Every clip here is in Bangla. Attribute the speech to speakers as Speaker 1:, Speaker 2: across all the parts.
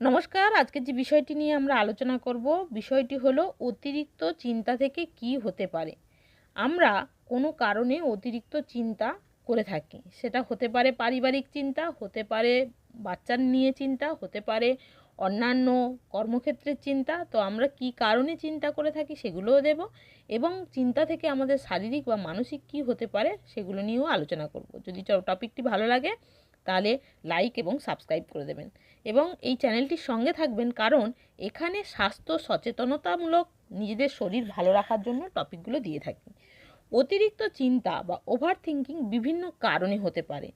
Speaker 1: নমস্কার আজকে যে বিষয়টি নিয়ে আমরা আলোচনা করব বিষয়টি হলো অতিরিক্ত চিন্তা থেকে কি হতে পারে। আমরা কোনো কারণে অতিরিক্ত চিন্তা করে থাকি। সেটা হতে পারে পারিবারিক চিন্তা, হতে পারে বাচ্চার নিয়ে চিন্তা, হতে পারে অন্যান্য কর্মক্ষেত্রের চিন্তা। তো আমরা কি কারণে চিন্তা করে থাকি সেগুলোও দেব এবং চিন্তা থেকে আমাদের শারীরিক বা মানসিক কি হতে পারে সেগুলো নিয়েও আলোচনা করব। যদি টপিকটি ভালো লাগে তাহলে লাইক এবং সাবস্ক্রাইব করে দেবেন। এবং এই চ্যানেলটির সঙ্গে থাকবেন কারণ এখানে স্বাস্থ্য সচেতনতামূলক নিজেদের শরীর ভালো রাখার জন্য টপিকগুলো দিয়ে থাকি। অতিরিক্ত চিন্তা বা ওভার থিঙ্কিং বিভিন্ন কারণে হতে পারে।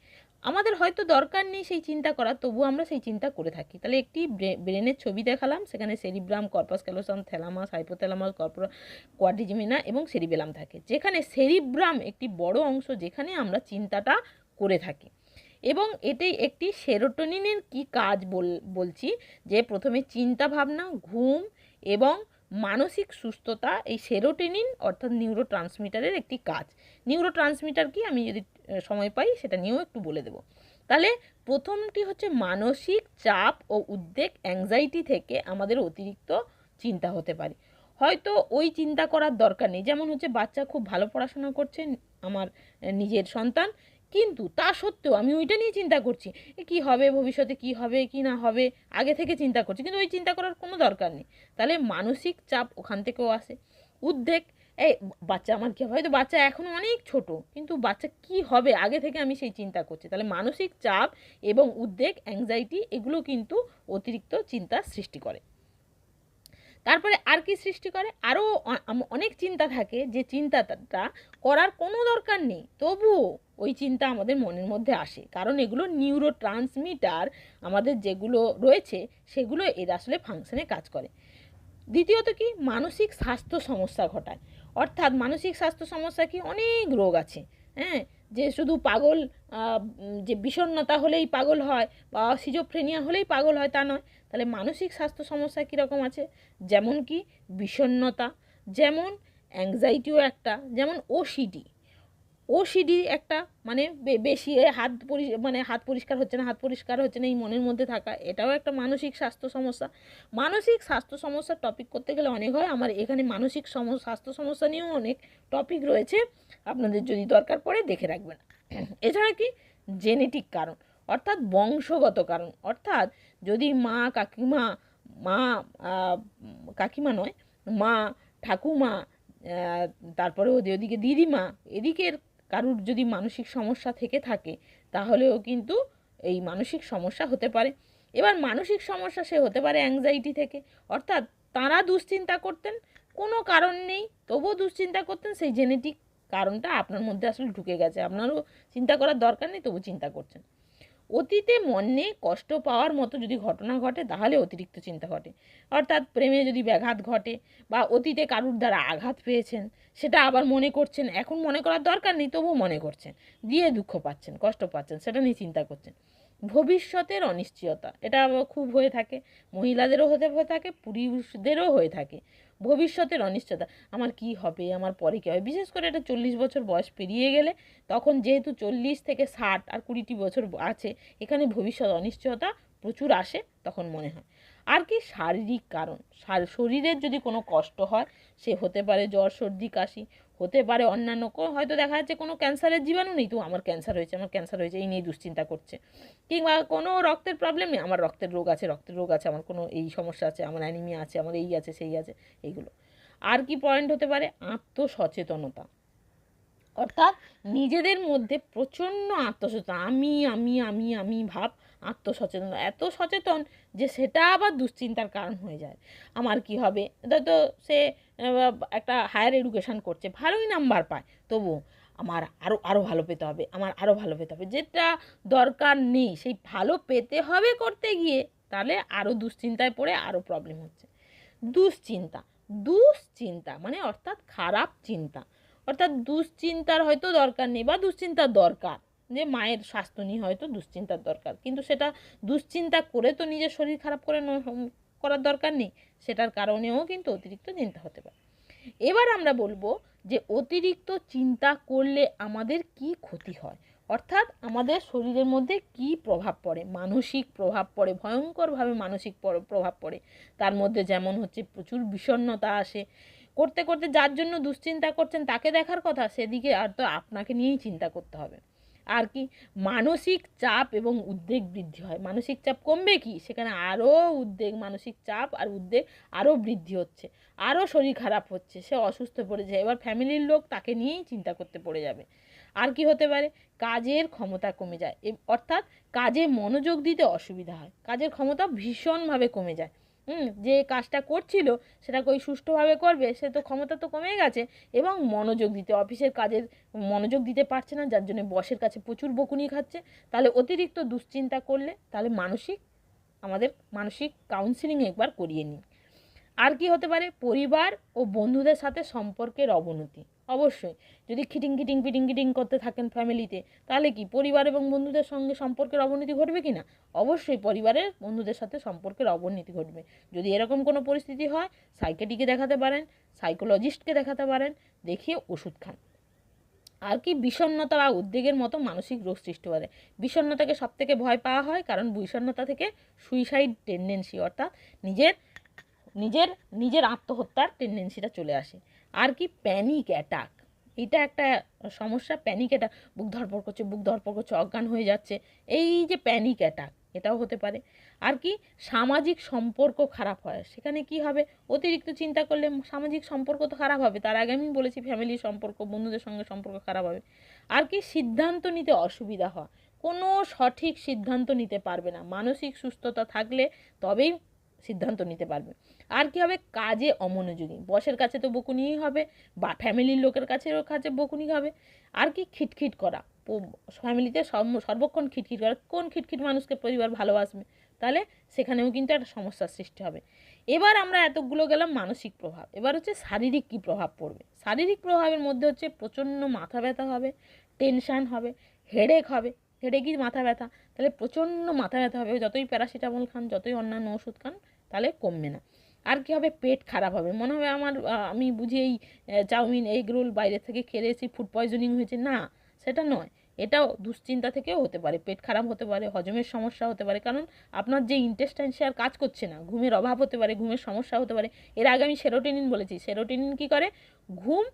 Speaker 1: আমাদের হয়তো দরকার নেই সেই চিন্তা করার তবু আমরা সেই চিন্তা করে থাকি। তাহলে একটি ব্রেনের ছবি দেখালাম, সেখানে cerebrum corpus callosum thalamus hypothalamus corpora quadrigemina এবং সেরিবেলাম থাকে। যেখানে সেরিব্রাম একটি বড় অংশ, যেখানে আমরা চিন্তাটা করে থাকি। এবং এটাই একটি সেরোটোনিনের কি কাজ বল, বলছি যে প্রথমে চিন্তা ভাবনা ঘুম এবং মানসিক সুস্থতা এই সেরোটেনিন অর্থাৎ নিউরো ট্রান্সমিটারের একটি কাজ। নিউরো ট্রান্সমিটার কি? আমি যদি সময় পাই সেটা নিয়েও একটু বলে দেবো। তাহলে প্রথমটি হচ্ছে মানসিক চাপ ও উদ্বেগ অ্যাংজাইটি থেকে আমাদের অতিরিক্ত চিন্তা হতে পারে। হয়তো ওই চিন্তা করার দরকার নেই। যেমন হচ্ছে বাচ্চা খুব ভালো পড়াশোনা করছে, আমার নিজের সন্তান কিন্তু তা সত্ত্বেও আমি ওইটা নিয়ে চিন্তা করছি কি হবে ভবিষ্যতে, কি হবে, কি না হবে, আগে থেকে চিন্তা করছি, কিন্তু ওই চিন্তা করার কোনো দরকার নেই। তাহলে মানসিক চাপ ওখান থেকেও আসে। উদ্বেগ, এই বাচ্চা আমার কী হয়তো বাচ্চা এখনও অনেক ছোট, কিন্তু বাচ্চা কি হবে? আগে থেকে আমি সেই চিন্তা করছি। তাহলে মানসিক চাপ এবং উদ্বেগ অ্যাংজাইটি এগুলো কিন্তু অতিরিক্ত চিন্তা সৃষ্টি করে। তারপরে আর কি সৃষ্টি করে? আরও অনেক চিন্তা থাকে যে চিন্তাটা করার কোনো দরকার নেই। তবুও ওই চিন্তা আমাদের মনের মধ্যে আসে। কারণ এগুলো নিউরো ট্রান্সমিটার আমাদের যেগুলো রয়েছে, সেগুলো এর আসলে ফাংশনে কাজ করে। দ্বিতীয়ত কি? মানসিক স্বাস্থ্য সমস্যা ঘটায়। অর্থাৎ মানসিক স্বাস্থ্য সমস্যা কি অনেক রোগ আছে। হ্যাঁ? যে শুধু পাগল যে বিষণ্নতা হলেই পাগল হয় বা সিজোফ্রেনিয়া হলেই পাগল হয় তা নয়। তাহলে মানসিক স্বাস্থ্য সমস্যা কীরকম আছে? যেমন কি বিষণ্নতা যেমন অ্যাংজাইটিও একটা, যেমন ওসিডি ওসিডি একটা মানে বেশি হাত পরি মানে হাত পরিষ্কার হচ্ছে না, হাত পরিষ্কার হচ্ছে না এই মনের মধ্যে থাকা, এটাও একটা মানসিক স্বাস্থ্য সমস্যা। মানসিক স্বাস্থ্য সমস্যার টপিক করতে গেলে অনেক হয়, আমার এখানে মানসিক সম, স্বাস্থ্য সমস্যা নিয়েও অনেক টপিক রয়েছে, আপনাদের যদি দরকার পড়ে দেখে রাখবেন। এছাড়া কি? জেনেটিক কারণ, অর্থাৎ বংশগত কারণ, অর্থাৎ যদি মা কাকিমা মা কাকিমা নয়, মা ঠাকুমা তারপরে ওদের ওদিকে দিদিমা, এদিকের কারুর যদি মানসিক সমস্যা থেকে থাকে, তাহলেও কিন্তু এই মানসিক সমস্যা হতে পারে। এবার মানসিক সমস্যা সে হতে পারে অ্যাংজাইটি থেকে। অর্থাৎ তারা দুশ্চিন্তা করতেন, কোনো কারণ নেই, তবুও দুশ্চিন্তা করতেন, সেই জেনেটিক কারণটা আপনার মধ্যে আসলে ঢুকে গেছে। আপনারও চিন্তা করার দরকার নেই তবু চিন্তা করছেন। অতীতে মনে কষ্ট পাওয়ার মতো যদি ঘটনা ঘটে, তাহলে অতিরিক্ত চিন্তা ঘটে। অর্থাৎ প্রেমে যদি ব্যাঘাত ঘটে বা অতীতে কারুর দ্বারা আঘাত পেয়েছেন, সেটা আবার মনে করছেন, এখন মনে করার দরকার নেই, তবুও মনে করছেন। দিয়ে দুঃখ পাচ্ছেন, কষ্ট পাচ্ছেন, সেটা নিয়ে চিন্তা করছেন। ভবিষ্যতের অনিশ্চয়তা। এটা খুব হয়ে থাকে। মহিলাদেরও হতে হয়ে থাকে, পুরুষদেরও হয়ে থাকে। ভবিষ্যতের অনিশ্চয়তা, আমার কি হবে, আমার পরে কী হবে? বিশেষ করে এটা চল্লিশ বছর বয়স পেরিয়ে গেলে, তখন যেহেতু চল্লিশ থেকে ষাট আর কুড়িটি বছর আছে, এখানে ভবিষ্যৎ অনিশ্চয়তা প্রচুর আসে তখন মনে হয়। আর কি শারীরিক কারণ? শরীরের যদি কোনো কষ্ট হয়, সে হতে পারে জ্বর, সর্দি, কাশি হতে পারে অন্যান্য হয়তো দেখা যাচ্ছে কোনো ক্যান্সারের জীবাণু নেই, তো আমার ক্যান্সার হয়েছে, আমার ক্যান্সার হয়েছে, এই নিয়ে দুশ্চিন্তা করছে। কিংবা কোনো রক্তের প্রবলেম নেই, আমার রক্তের রোগ আছে, রক্তের রোগ আছে, আমার কোনো এই সমস্যা আছে, আমার অ্যানিমিয়া আছে, আমার এই আছে, সেই আছে, এইগুলো। আর কি পয়েন্ট হতে পারে? আত্মসচেতনতা। অর্থাৎ নিজেদের মধ্যে প্রচণ্ড আত্মসচেতন, আমি আমি আমি আমি ভাব আত্মসচেতন, এত সচেতন যে সেটা আবার দুশ্চিন্তার কারণ হয়ে যায়। আমার কি হবে? তো সে একটা হায়ার এডুকেশান করছে, ভালোই নাম্বার পায়। তবু আমার আরও আরও ভালো পেতে হবে, আমার আরও ভালো পেতে হবে। যেটা দরকার নেই, সেই ভালো পেতে হবে করতে গিয়ে, তাহলে আরও দুশ্চিন্তায় পড়ে আরও প্রবলেম হচ্ছে। দুশ্চিন্তা দুশ্চিন্তা মানে অর্থাৎ খারাপ চিন্তা। অর্থাৎ দুশ্চিন্তার হয়তো দরকার নেই বা দুশ্চিন্তার দরকার। যে মায়ের স্বাস্থ্য নিয়ে হয়তো দুশ্চিন্তার দরকার। কিন্তু সেটা দুশ্চিন্তা করে তো নিজের শরীর খারাপ করে করার দরকার নেই, সেটার কারণেও কিন্তু অতিরিক্ত চিন্তা হতে পারে। এবার আমরা বলব যে অতিরিক্ত চিন্তা করলে আমাদের কি ক্ষতি হয়? অর্থাৎ আমাদের শরীরের মধ্যে কি প্রভাব পড়ে? মানসিক প্রভাব পড়ে, ভয়ঙ্করভাবে মানসিক প্রভাব পড়ে। তার মধ্যে যেমন হচ্ছে প্রচুর বিষণ্ণতা আসে। করতে করতে যার জন্য দুশ্চিন্তা করছেন তাকে দেখার কথা, সেদিকে আর তো আপনাকে নিয়েই চিন্তা করতে হবে। আর কি মানসিক চাপ এবং উদ্বেগ বৃদ্ধি হয়। মানসিক চাপ কমবে কি? সেখানে আরও উদ্বেগ, মানসিক চাপ আর উদ্বেগ আরও বৃদ্ধি হচ্ছে। আরও শরীর খারাপ হচ্ছে। সে অসুস্থ পড়ে যায়। এবার ফ্যামিলির লোক তাকে নিয়েই চিন্তা করতে পড়ে যাবে। আর কি হতে পারে? কাজের ক্ষমতা কমে যায়। অর্থাৎ কাজে মনোযোগ দিতে অসুবিধা হয়। কাজের ক্ষমতা ভীষণভাবে কমে যায়। হুম, যে কাজটা করছিল সেটাকে ওই সুষ্ঠুভাবে করবে, সে তো ক্ষমতা তো কমে গেছে এবং মনোযোগ দিতে, অফিসের কাজের মনোযোগ দিতে পারছে না, যার জন্য বসের কাছে প্রচুর বকুনি খাচ্ছে। তাহলে অতিরিক্ত দুশ্চিন্তা করলে তাহলে মানসিক, আমাদের মানসিক কাউন্সিলিং একবার করিয়ে নিই আর কি হতে পারে? পরিবার ও বন্ধুদের সাথে সম্পর্কের অবনতি। অবশ্যই। যদি খিটিং খিটিং পিটিং কিটিং করতে থাকেন ফ্যামিলিতে, তাহলে কি পরিবার এবং বন্ধুদের সঙ্গে সম্পর্কের অবনতি ঘটবে কি না? অবশ্যই পরিবারের বন্ধুদের সাথে সম্পর্কের অবনতি ঘটবে। যদি এরকম কোনো পরিস্থিতি হয়, সাইকেটিকে দেখাতে পারেন, সাইকোলজিস্টকে দেখাতে পারেন, দেখিয়ে ওষুধ খান। আর কি বিষণ্ণতা বা উদ্বেগের মতো মানসিক রোগ সৃষ্টি করে। বিষণ্ণতাকে সব থেকে ভয় পাওয়া হয় কারণ বিষণ্ণতা থেকে সুইসাইড টেন্ডেন্সি অর্থাৎ নিজের নিজের নিজের আত্মহত্যার টেন্ডেন্সিটা চলে আসে। আর কি প্যানিক অ্যাটাক এটা একটা সমস্যা প্যানিক অ্যাটাক বুক ধরপড় করছে, বুক ধরপড় করছে, অজ্ঞান হয়ে যাচ্ছে। এই যে প্যানিক অ্যাটাক এটাও হতে পারে। আর কি সামাজিক সম্পর্ক খারাপ হয়, সেখানে কি হবে? অতিরিক্ত চিন্তা করলে সামাজিক সম্পর্ক তো খারাপ হবে। তার আগে আমি বলেছি ফ্যামিলির সম্পর্ক, বন্ধুদের সঙ্গে সম্পর্ক খারাপ হবে। আর কি সিদ্ধান্ত নিতে অসুবিধা হয়। কোনো সঠিক সিদ্ধান্ত নিতে পারবে না। মানসিক সুস্থতা থাকলে তবেই সিদ্ধান্ত নিতে পারবে। আর কি হবে? কাজে অমনোযোগী। বসের কাছে তো বকুনিই হবে, বা ফ্যামিলির লোকের কাছেও কাছে বকুনি হবে। আর কি খিটখিট করা? ফ্যামিলিতে সর্বক্ষণ খিটখিট করা। কোন খিটখিট মানুষকে পরিবার ভালোবাসবে? তাহলে সেখানেও কিন্তু একটা সমস্যার সৃষ্টি হবে। এবার আমরা এতগুলো গেলাম মানসিক প্রভাব। এবার হচ্ছে শারীরিক কী প্রভাব পড়বে? শারীরিক প্রভাবের মধ্যে হচ্ছে প্রচণ্ড মাথা ব্যথা হবে টেনশান হবে হেডেক হবে। হেডেকই মাথা ব্যথা। তাহলে প্রচণ্ড মাথা ব্যথা হবে। যতই প্যারাসিটামল খান, যতই অন্যান্য ওষুধ খান তাহলে কমবে না। আর কি হবে? পেট খারাপ হবে। মনে হবে আমার আমি বুঝি এই চাউমিন এগ রোল বাইরে থেকে খেয়ে এসেছি ফুড পয়জনিং হয়েছে। না, সেটা নয়। এটাও দুশ্চিন্তা থেকেও হতে পারে। পেট খারাপ হতে পারে, হজমের সমস্যা হতে পারে। কারণ আপনার যে ইন্টেস্টাইন সে আর কাজ করছে না, ঘুমের অভাব হতে পারে, ঘুমের সমস্যা হতে পারে। এর আগে আমি সেরোটিনিন বলেছি। সেরোটিনিন কী করে? ঘুম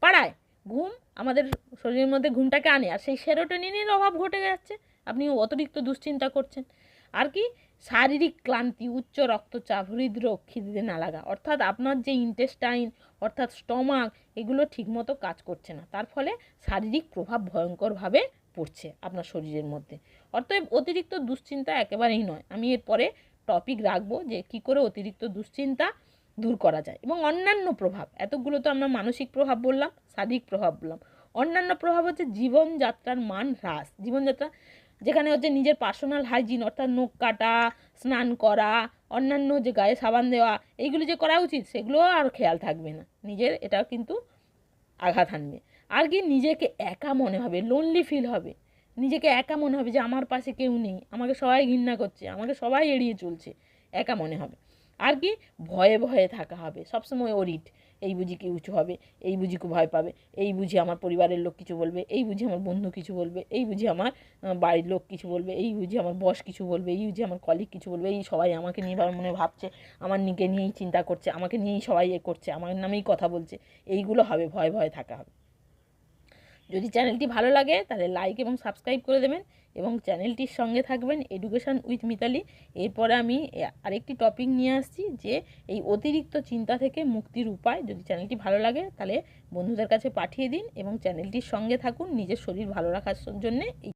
Speaker 1: পাড়ায়। ঘুম আমাদের শরীরের মধ্যে ঘুমটাকে আনে। আর সেই সেরোটোনিনের অভাব ঘটে যাচ্ছে। আপনি অতিরিক্ত দুশ্চিন্তা করছেন। আর কি? শারীরিক ক্লান্তি, উচ্চ রক্তচাপ, হৃদরোগ, খিদে না লাগা অর্থাৎ আপনার যে ইন্টেস্টাইন অর্থাৎ স্টমাক এগুলো ঠিকমতো কাজ করছে না। তার ফলে শারীরিক প্রভাব ভয়ঙ্করভাবে পড়ছে আপনার শরীরের মধ্যে। অতএব অতিরিক্ত দুশ্চিন্তা একেবারেই নয়। আমি এরপরে টপিক রাখব যে কি করে অতিরিক্ত দুশ্চিন্তা দূর করা যায় এবং অন্যান্য প্রভাব। এতগুলো তো আমরা মানসিক প্রভাব বললাম, শারীরিক প্রভাব বললাম। অন্যান্য প্রভাব হচ্ছে জীবনযাত্রার মান হ্রাস। জীবনযাত্রা যেখানে হচ্ছে নিজের পার্সোনাল হাইজিন অর্থাৎ নখ কাটা, স্নান করা, অন্যান্য যে গায়ে সাবান দেওয়া, এইগুলো যে করা উচিত, সেগুলো আর খেয়াল থাকবে না। নিজের এটা কিন্তু আঘাত আনবে আর কি নিজেকে একা মনে হবে লোনলি ফিল হবে। নিজেকে একা মনে হবে যে আমার পাশে কেউ নেই, আমাকে সবাই ঘৃণা করছে, আমাকে সবাই এড়িয়ে চলছে, একা মনে হবে। আর কি ভয়ে ভয়ে থাকা হবে, সবসময় ওরিট এই বুঝি কি উঁচু হবে, এই বুঝি খুব ভয় পাবে, এই বুঝি আমার পরিবারের লোক কিছু বলবে, এই বুঝি আমার বন্ধু কিছু বলবে, এই বুঝি আমার বাড়ির লোক কিছু বলবে, এই বুঝি আমার বস কিছু বলবে, এই বুঝি আমার কলিগ কিছু বলবে, এই সবাই আমাকে নিয়ে মনে ভাবছে, আমার নিকে নিয়েই চিন্তা করছে, আমাকে নিয়েই সবাই এ করছে, আমার নামেই কথা বলছে, এইগুলো হবে, ভয় ভয় থাকা হবে। যদি চ্যানেলটি ভালো লাগে, তাহলে লাইক এবং সাবস্ক্রাইব করে দেবেন এবং চ্যানেলটির সঙ্গে থাকবেন এডুকেশান উইথ মিতালি। এরপরে আমি আরেকটি টপিক নিয়ে আসছি যে, এই অতিরিক্ত চিন্তা থেকে মুক্তির উপায়। যদি চ্যানেলটি ভালো লাগে, তাহলে বন্ধুদের কাছে পাঠিয়ে দিন এবং চ্যানেলটির সঙ্গে থাকুন, নিজের শরীর ভালো রাখার জন্যে।